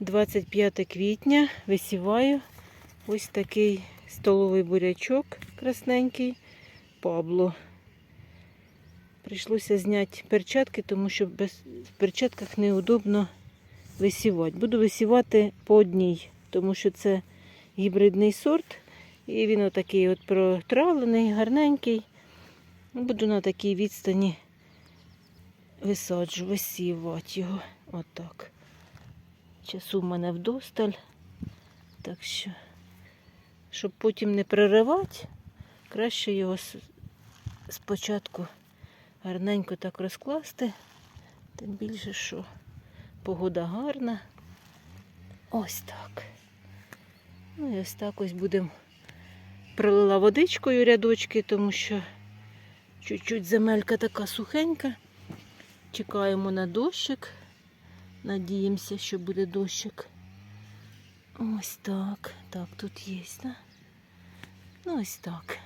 25 квітня висіваю ось такий столовий бурячок красненький Пабло. Прийшлося зняти перчатки, тому що без в перчатках неудобно висівати. Буду висівати по одній, тому що це гібридний сорт. І він отакий от протравлений, гарненький. Буду на такій відстані висаджу, висівати його. Отак. Часу в мене вдосталь. Так що, щоб потім не переривати, краще його спочатку гарненько так розкласти. Тим більше, що погода гарна. Ось так. Ну і ось так ось будемо пролила водичкою рядочки, тому що чуть-чуть земелька така сухенька. Чекаємо на дощик. Надіємося, що буде дощик. Ось так. Так, тут є, да? Ну, ось так.